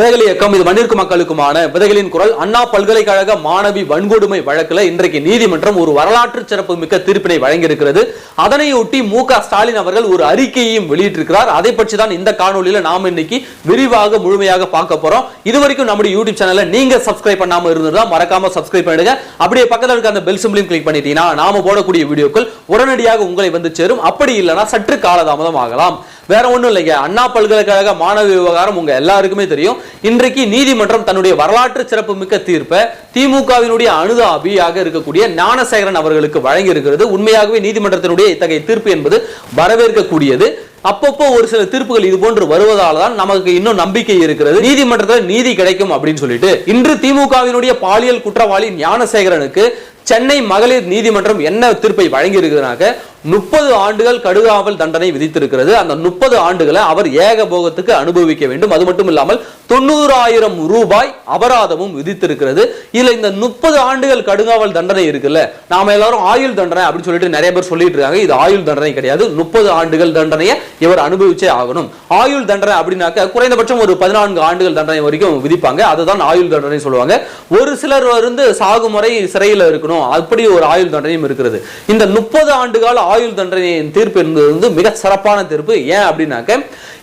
விதைகள் இயக்கம் இது மண்ணிற்கு மக்களுக்குமான விதைகளின் குரல். அண்ணா பல்கலைக்கழக மாணவி வன்கொடுமை வழக்குல இன்றைக்கு நீதிமன்றம் ஒரு வரலாற்று சிறப்பு மிக்க தீர்ப்பினை வழங்கியிருக்கிறது. அதனையொட்டி மு க ஸ்டாலின் அவர்கள் ஒரு அறிக்கையையும் வெளியிட்டிருக்கிறார். அதை பற்றி தான் இந்த காணொலியில நாம இன்னைக்கு விரிவாக முழுமையாக பார்க்க போறோம். இது வரைக்கும் நம்முடைய யூடியூப் சேனலை நீங்க சப்ஸ்கிரைப் பண்ணாம இருந்ததா மறக்காம சப்ஸ்கிரைப் பண்ணிடுங்க அப்படியே பக்கத்தில் இருக்க அந்த பெல் சிம்பிளையும் கிளிக் பண்ணிட்டீங்கன்னா நாம போடக்கூடிய வீடியோக்கள் உடனடியாக உங்களை வந்து சேரும். அப்படி இல்லைன்னா சற்று காலதாமதம் ஆகலாம். வேற ஒன்றும் இல்லைங்க. அண்ணா பல்கலைக்கழக மாணவ விவகாரம் உங்க எல்லாருக்குமே தெரியும். இன்றைக்கு நீதிமன்றம் தன்னுடைய வரலாற்று சிறப்பு மிக்க தீர்ப்பை திமுகவினுடைய அனுதாபியாக இருக்கக்கூடிய ஞானசேகரன் அவர்களுக்கு வழங்கி இருக்கிறது உண்மையாகவே நீதிமன்றத்தினுடைய இத்தகைய தீர்ப்பு என்பது வரவேற்கக்கூடியது. அப்பப்போ ஒரு சில தீர்ப்புகள் இது போன்று வருவதால தான் நமக்கு இன்னும் நம்பிக்கை இருக்கிறது. நீதிமன்றத்தில் நீதி கிடைக்கும் அப்படின்னு சொல்லிட்டு இன்று திமுகவினுடைய பாலியல் குற்றவாளி ஞானசேகரனுக்கு சென்னை மகளிர் நீதிமன்றம் என்ன தீர்ப்பை வழங்கி இருக்கிறதுனாக்க முப்பது ஆண்டுகள் கடுகாவல் தண்டனை விதித்திருக்கிறது. அந்த முப்பது ஆண்டுகளை அவர் ஏகபோகத்துக்கு அனுபவிக்க வேண்டும். அது மட்டும் இல்லாமல் தொண்ணூறாயிரம் ரூபாய் அபராதமும் விதித்திருக்கிறது. இதுல இந்த முப்பது ஆண்டுகள் கடுகாவல் தண்டனை இருக்குல்ல நாம எல்லாரும் ஆயுள் தண்டனை அப்படின்னு சொல்லிட்டு நிறைய பேர் சொல்லிட்டு இருக்காங்க. இது ஆயுள் தண்டனை கிடையாது. முப்பது ஆண்டுகள் தண்டனையை இவர் அனுபவிச்சே ஆகணும். ஆயுள் தண்டனை அப்படின்னாக்க குறைந்தபட்சம் ஒரு பதினான்கு ஆண்டுகள் தண்டனை வரைக்கும் விதிப்பாங்க. அதுதான் ஆயுள் தண்டனை சொல்லுவாங்க. ஒரு சிலர் வந்து சாகுமுறை சிறையில் இருக்கணும். அப்படி ஒரு ஆயுள் தண்டனையும் இருக்கிறது. இந்த முப்பது ஆண்டுகால ஆயுள் தண்டனையின் தீர்ப்பு என்பது வந்து மிக சிறப்பான தீர்ப்பு. ஏன் அப்படின்னாக்க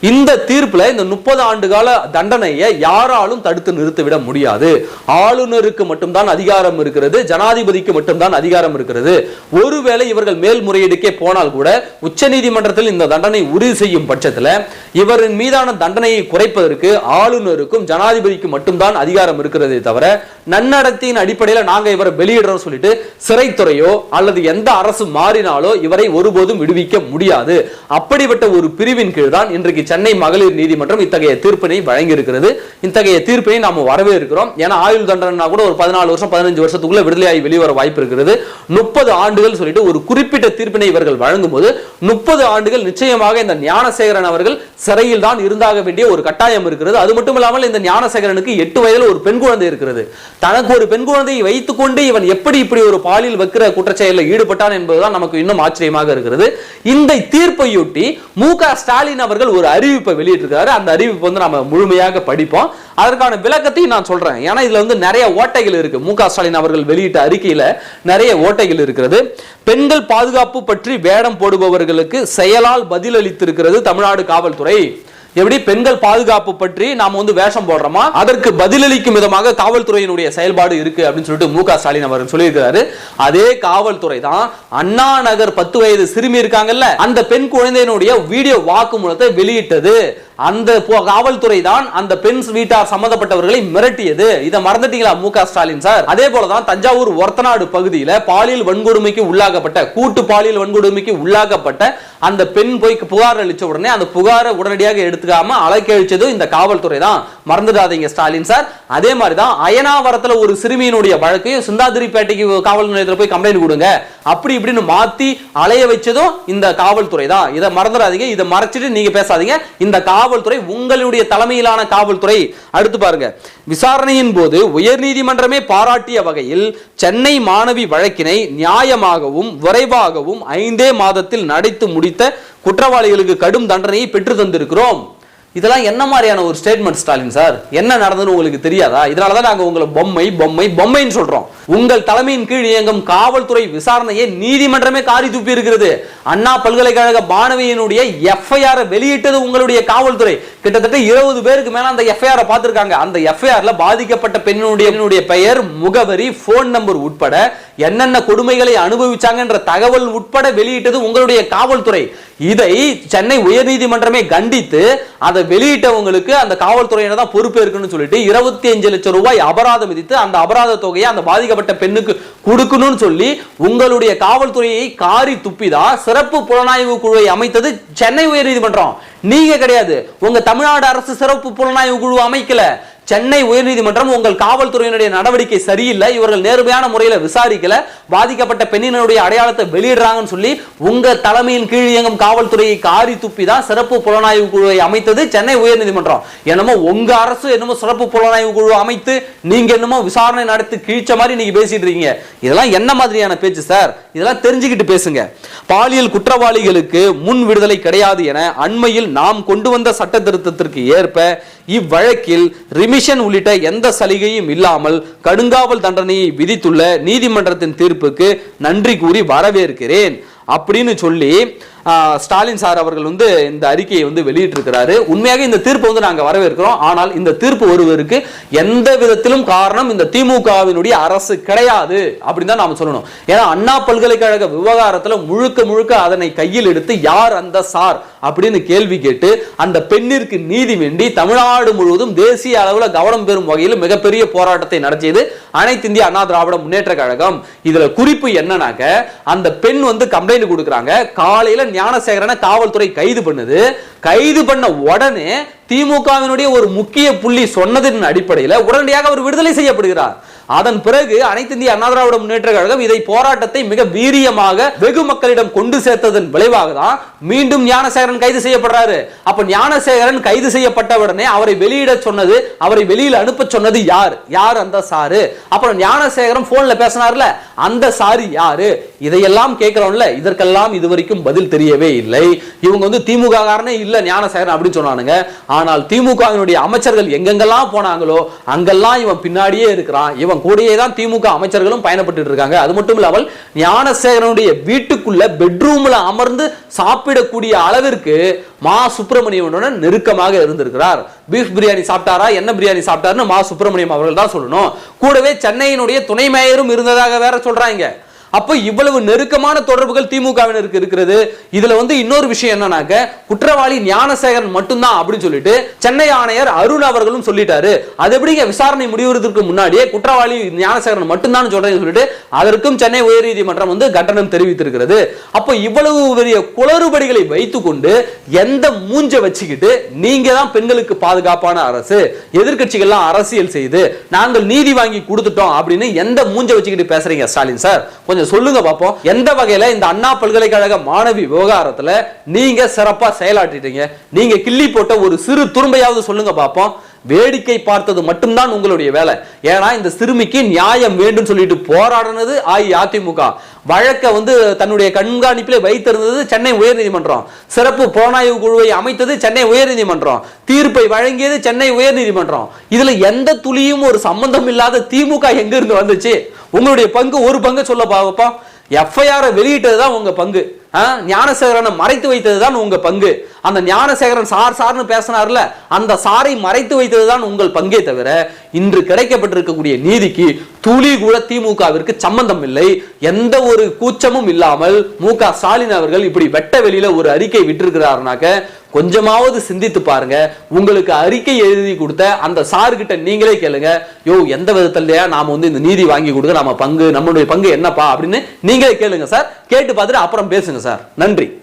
இந்த தீர்ப்புல இந்த முப்பது ஆண்டு கால தண்டனையை யாராலும் தடுத்து நிறுத்திவிட முடியாது. ஆளுநருக்கு மட்டும்தான் அதிகாரம் இருக்கிறது ஜனாதிபதிக்கு மட்டும்தான் அதிகாரம் இருக்கிறது. ஒருவேளை இவர்கள் மேல்முறையீடுக்கே போனால் கூட உச்சநீதிமன்றத்தில் இந்த தண்டனை உறுதி செய்யும் பட்சத்தில் இவரின் மீதான தண்டனையை குறைப்பதற்கு ஆளுநருக்கும் ஜனாதிபதிக்கும் மட்டும்தான் அதிகாரம் இருக்கிறதே தவிர நன்னடத்தின் அடிப்படையில் நாங்கள் இவரை வெளியிடுறோம் சொல்லிட்டு சிறைத்துறையோ அல்லது எந்த அரசு மாறினாலோ இவர் அவரை ஒருபோதும் விடுவிக்க முடியாது. அப்படிப்பட்ட ஒரு பிரிவின் கீழ் தான் இன்றைக்கு சென்னை மகளிர் நீதிமன்றம் இத்தகைய தீர்ப்பினை வழங்கியிருக்கிறது. இத்தகைய தீர்ப்பினை நாம வரவேற்கிறோம். ஏன்னா ஆயுள் தண்டனை கூட ஒரு பதினாலு வருஷம் பதினஞ்சு வருஷத்துக்குள்ள விடுதலையாகி வெளிவர வாய்ப்பு இருக்கிறது. முப்பது ஆண்டுகள் சொல்லிட்டு ஒரு குறிப்பிட்ட தீர்ப்பினை இவர்கள் வழங்கும் போது முப்பது ஆண்டுகள் நிச்சயமாக இந்த ஞானசேகரன் அவர்கள் சிறையில் தான் இருந்தாக வேண்டிய ஒரு கட்டாயம் இருக்கிறது. அது மட்டும் இல்லாமல் இந்த ஞானசேகரனுக்கு எட்டு வயதில் ஒரு பெண் குழந்தை இருக்கிறது. தனக்கு ஒரு பெண் குழந்தையை வைத்துக்கொண்டு இவன் எப்படி இப்படி ஒரு பாலியல் வைக்கிற குற்றச்செயலில் ஈடுபட்டான் என்பதுதான் நமக்கு இன்னும் விஷயமாக இருக்கிறது. இந்த தீர்ப்பையொட்டி மு க ஸ்டாலின் அவர்கள் ஒரு அறிவிப்பை வெளியிட்டிருக்காரு. அந்த அறிவிப்பு வந்து நம்ம முழுமையாக படிப்போம். அதற்கான விளக்கத்தையும் நான் சொல்றேன். ஏன்னா இதுல வந்து நிறைய ஓட்டைகள் இருக்கு. மு க ஸ்டாலின் அவர்கள் வெளியிட்ட அறிக்கையில நிறைய ஓட்டைகள் இருக்கிறது. பெண்கள் பாதுகாப்பு பற்றி வேடம் போடுபவர்களுக்கு செயலால் பதிலளித்திருக்கிறது தமிழ்நாடு காவல்துறை. எப்படி பெண்கள் பாதுகாப்பு பற்றி நாம வந்து வேஷம் போடுறோமா? அதற்கு பதிலளிக்கும் விதமாக காவல்துறையினுடைய செயல்பாடு இருக்கு அப்படின்னு சொல்லிட்டு மு க ஸ்டாலின் அவர்கள் சொல்லியிருக்கிறாரு. அதே காவல்துறை தான் அண்ணா நகர் பத்து வயது சிறுமி இருக்காங்கல்ல அந்த பெண் குழந்தையினுடைய வீடியோ வாக்குமூலத்தை வெளியிட்டது. அந்த காவல்துறை தான் அந்த பெண் வீட்டார் சம்பந்தப்பட்டவர்களை மிரட்டியது. இதை மறந்துட்டீங்களா மு க ஸ்டாலின் சார்? அதே போலதான் தஞ்சாவூர் ஒர்த்தநாடு பகுதியில பாலியல் வன்கொடுமைக்கு உள்ளாக்கப்பட்ட கூட்டு பாலியல் வன்கொடுமைக்கு உள்ளாக்கப்பட்ட அந்த பெண் போய் புகார் அளிச்ச உடனே அந்த புகாரை உடனடியாக எடுத்துக்காம அலைக்கழிச்சதும் இந்த காவல்துறை தான். மறந்துடாதீங்க ஸ்டாலின் சார். அதே மாதிரி தான் அயனாவரத்துல ஒரு சிறுமியினுடைய வழக்கையும் சிந்தாதிரிப்பேட்டைக்கு காவல் நிலையத்தில் போய் கம்ப்ளைண்ட் கொடுங்க. அப்படி இப்படின்னு மாத்தி அலைய வச்சதும் இந்த காவல்துறை தான். இதை மறந்துடாதீங்க. இதை மறைச்சிட்டு நீங்க பேசாதீங்க. இந்த காவல்துறை உங்களுடைய தலைமையிலான காவல்துறை. அடுத்து பாருங்க. விசாரணையின் போது உயர்நீதிமன்றமே பாராட்டிய வகையில் சென்னை மாணவி வழக்கினை நியாயமாகவும் விரைவாகவும் ஐந்தே மாதத்தில் நடைத்து முடித்த குற்றவாளிகளுக்கு கடும் தண்டனையை பெற்று தந்திருக்கிறோம். இதெல்லாம் என்ன மாதிரியான ஒரு ஸ்டேட்மெண்ட் ஸ்டாலின் சார்? என்ன நடந்ததுன்னு உங்களுக்கு தெரியாதா? இதனால தான் நாங்க உங்களை பொம்மை பொம்மை பொம்மைன்னு சொல்றோம். உங்கள் தலைமையின் கீழ் இயங்கும் காவல்துறை விசாரணையை நீதிமன்றமே காரி துப்பி இருக்கிறது. அண்ணா பல்கலைக்கழக மாணவியினுடைய எஃப்ஐஆர் வெளியிட்டது உங்களுடைய காவல்துறை. கிட்டத்தட்ட இருபது பேருக்கு மேல அந்த எஃப்ஐஆர் பார்த்துருக்காங்க. அந்த எஃப்ஐஆர்ல பாதிக்கப்பட்ட பெண்ணுடைய பெண்ணுடைய பெயர் முகவரி போன் நம்பர் உட்பட என்னென்ன கொடுமைகளை அனுபவிச்சாங்கன்ற தகவல் உட்பட வெளியிட்டது உங்களுடைய காவல்துறை. இதை சென்னை உயர்நீதிமன்றமே கண்டித்து அதை வெளியிட்டவங்களுக்கு அந்த காவல்துறையினர் தான் பொறுப்பு இருக்குன்னு சொல்லிட்டு இருபத்தி அஞ்சு லட்சம் ரூபாய் அபராதம் விதித்து அந்த அபராத தொகையை அந்த பாதிக்கப்பட்ட பெண்ணுக்கு கொடுக்கணும்னு சொல்லி உங்களுடைய காவல்துறையை காரி துப்பிதா? சிறப்பு புலனாய்வு குழுவை அமைத்தது சென்னை உயர்நீதிமன்றம். நீங்க கிடையாது. உங்க தமிழ்நாடு அரசு சிறப்பு புலனாய்வு குழு அமைக்கல. சென்னை உயர்நீதிமன்றம் உங்கள் காவல்துறையினுடைய நடவடிக்கை சரியில்லை. இவர்கள் நேர்மையான முறையில் விசாரிக்கல. பாதிக்கப்பட்ட பெண்ணினுடைய அடையாளத்தை வெளியிடுறாங்கன்னு சொல்லி உங்க தலைமையின் கீழ் இயங்கும் காவல்துறையை காரி துப்பி தான் சிறப்பு புலனாய்வு குழுவை அமைத்தது சென்னை உயர்நீதிமன்றம். என்னமோ உங்க அரசு என்னமோ சிறப்பு புலனாய்வு குழு அமைத்து நீங்க என்னமோ விசாரணை நடத்தி கிழிச்ச மாதிரி நீங்க பேசிட்டு இருக்கீங்க. இதெல்லாம் என்ன மாதிரியான பேச்சு சார்? இதெல்லாம் தெரிஞ்சுக்கிட்டு பேசுங்க. பாலியல் குற்றவாளிகளுக்கு முன் விடுதலை கிடையாது என அண்மையில் நாம் கொண்டு வந்த சட்ட திருத்தத்திற்கு ஏற்ப இவ்வழக்கில் ரிமிஷன் உள்ளிட்ட எந்த சலுகையும் இல்லாமல் கடுங்காவல் தண்டனையை விதித்துள்ள நீதிமன்றத்தின் தீர்ப்புக்கு நன்றி கூறி வரவேற்கிறேன். அப்படின்னு சொல்லி ஸ்டாலின் சார் அவர்கள் வந்து இந்த அறிக்கையை வந்து வெளியிட்டிருக்கிறாரு. உண்மையாக இந்த தீர்ப்பை வந்து நாங்க வரவேற்கிறோம். ஆனால் இந்த தீர்ப்பு வருவதற்கு எந்த விதத்திலும் காரணம் இந்த திமுகவினுடைய அரசு கிடையாது அப்படின்னு தான் நாம் சொல்லணும். ஏன்னா அண்ணா பல்கலைக்கழக விவகாரத்தில் முழுக்க முழுக்க அதனை கையில் எடுத்து யார் அந்த சார் அப்படின்னு கேள்வி கேட்டு அந்த பெண்ணிற்கு நீதி வேண்டி தமிழ்நாடு முழுவதும் தேசிய அளவில் கவனம் பெறும் வகையில் மிகப்பெரிய போராட்டத்தை நடத்தியது அனைத்து இந்திய அண்ணா திராவிட முன்னேற்ற கழகம். இதுல குறிப்பு என்னன்னாக்க அந்த பெண் வந்து கம்ப்ளைண்ட் கொடுக்குறாங்க. காலையில ஞானசேகரனை காவல்துறை கைது பண்ணுது. கைது பண்ண உடனே திமுகவினுடைய ஒரு முக்கிய புள்ளி சொன்னதின் அடிப்படையில் உடனடியாக அவர் விடுதலை செய்யப்படுகிறார். அதன் பிறகு அனைத்து இந்திய அண்ணா திராவிட முன்னேற்ற கழகம் இதை போராட்டத்தை மிக வீரியமாக வெகு மக்களிடம் கொண்டு சேர்த்ததன் விளைவாக தான் மீண்டும் ஞானசேகரன் கைது செய்யப்படுறாரு. அப்ப ஞானசேகரன் கைது செய்யப்பட்ட உடனே அவரை வெளியிட சொன்னது அவரை வெளியில அனுப்ப சொன்னது யார்? யார் அந்த சாரு? அப்புறம் ஞானசேகரன் போன்ல பேசினார்ல அந்த சாரு யாரு? இதையெல்லாம் கேட்கிறோம்ல இதற்கெல்லாம் இதுவரைக்கும் பதில் தெரியவே இல்லை. இவங்க வந்து திமுக காரனே இல்ல ஞானசேகரன் அப்படின்னு சொன்னானுங்க. ஆனால் திமுகவினுடைய அமைச்சர்கள் எங்கெங்கெல்லாம் போனாங்களோ அங்கெல்லாம் இவன் பின்னாடியே இருக்கிறான். இவன் கூடயே தான் திமுக அமைச்சர்களும் பயணப்பட்டு இருக்காங்க. அது மட்டும் இல்லாமல் ஞானசேகரனுடைய வீட்டுக்குள்ள பெட்ரூம்ல அமர்ந்து சாப்பிடக்கூடிய அளவிற்கு மா சுப்பிரமணியனுடன் நெருக்கமாக இருந்திருக்கிறார். பீஃப் பிரியாணி சாப்பிட்டாரா? என்ன பிரியாணி சாப்பிட்டாருன்னு மா சுப்பிரமணியம் அவர்கள் தான் சொல்லணும். கூடவே சென்னையினுடைய துணை மேயரும் இருந்ததாக வேற சொல்றாங்க. அப்ப இவ்வளவு நெருக்கமான தொடர்புகள் திமுகவினருக்கு இருக்கிறது. இதுல வந்து இன்னொரு விஷயம் என்னன்னாக்க குற்றவாளி ஞானசேகரன் மட்டும்தான் அப்படின்னு சொல்லிட்டு சென்னை ஆணையர் அருண் அவர்களும் சொல்லிட்டாரு. அது எப்படிங்க விசாரணை முடிவுறதுக்கு முன்னாடியே குற்றவாளி ஞானசேகரன் மட்டும்தான் சொல்றேன்னு சொல்லிட்டு அதற்கும் சென்னை உயர்நீதிமன்றம் வந்து கண்டனம் தெரிவித்திருக்கிறது. அப்போ இவ்வளவு பெரிய குளறுபடிகளை வைத்துக்கொண்டு எந்த மூஞ்ச வச்சுக்கிட்டு நீங்க தான் பெண்களுக்கு பாதுகாப்பான அரசு எதிர்கட்சிகள்லாம் அரசியல் செய்து நாங்கள் நீதி வாங்கி கொடுத்துட்டோம் அப்படின்னு எந்த மூஞ்ச வச்சுக்கிட்டு பேசுறீங்க ஸ்டாலின் சார்? கொஞ்சம் சொல்லுங்க பார்ப்போம் எந்த வகையில இந்த அண்ணா பல்கலைக்கழக மாணவி விவகாரத்துல நீங்க சிறப்பா செயலாற்றிட்டீங்க? நீங்க கிள்ளி போட்ட ஒரு சிறு துரும்பையாவது சொல்லுங்க பார்ப்போம் வேடிக்கை பார்த்தது மட்டும்தான் உங்களுடைய வேலை. ஏன்னா இந்த சிறுமிக்கு நியாயம் வேண்டும் சொல்லிட்டு போராடினது அஇஅதிமுக. வழக்கை வந்து தன்னுடைய கண்காணிப்பில் வைத்திருந்தது சென்னை உயர்நீதிமன்றம். சிறப்பு புலனாய்வு குழுவை அமைத்தது சென்னை உயர்நீதிமன்றம். தீர்ப்பை வழங்கியது சென்னை உயர்நீதிமன்றம். இதுல எந்த துளியும் ஒரு சம்பந்தம் இல்லாத திமுக எங்கிருந்து வந்துச்சு? உங்களுடைய பங்கு ஒரு பங்கு சொல்ல பார்ப்போம் எஃப்ஐஆரை வெளியிட்டது தான் உங்க பங்கு. ஞானசேகரனை மறைத்து வைத்தது தான் உங்க பங்கு. அந்த ஞானசேகரன் சார் சார்னு பேசினார்ல அந்த சாரை மறைத்து வைத்தது தான் உங்கள் பங்கே தவிர இன்று கிடைக்கப்பட்டிருக்கக்கூடிய நீதிக்கு துளி கூட திமுகவிற்கு சம்பந்தம் இல்லை. எந்த ஒரு கூச்சமும் இல்லாமல் மு க ஸ்டாலின் அவர்கள் இப்படி வெட்ட வெளியில ஒரு அறிக்கை விட்டிருக்கிறாருனாக்க கொஞ்சமாவது சிந்தித்து பாருங்க. உங்களுக்கு அறிக்கை எழுதி கொடுத்த அந்த சார்கிட்ட நீங்களே கேளுங்க. யோ எந்த விதத்திலயா நாம வந்து இந்த நீதி வாங்கி கொடுக்க நம்ம பங்கு நம்மளுடைய பங்கு என்னப்பா அப்படின்னு நீங்களே கேளுங்க சார். கேட்டு பார்த்துட்டு அப்புறம் பேசுங்க சார். சார். நன்றி.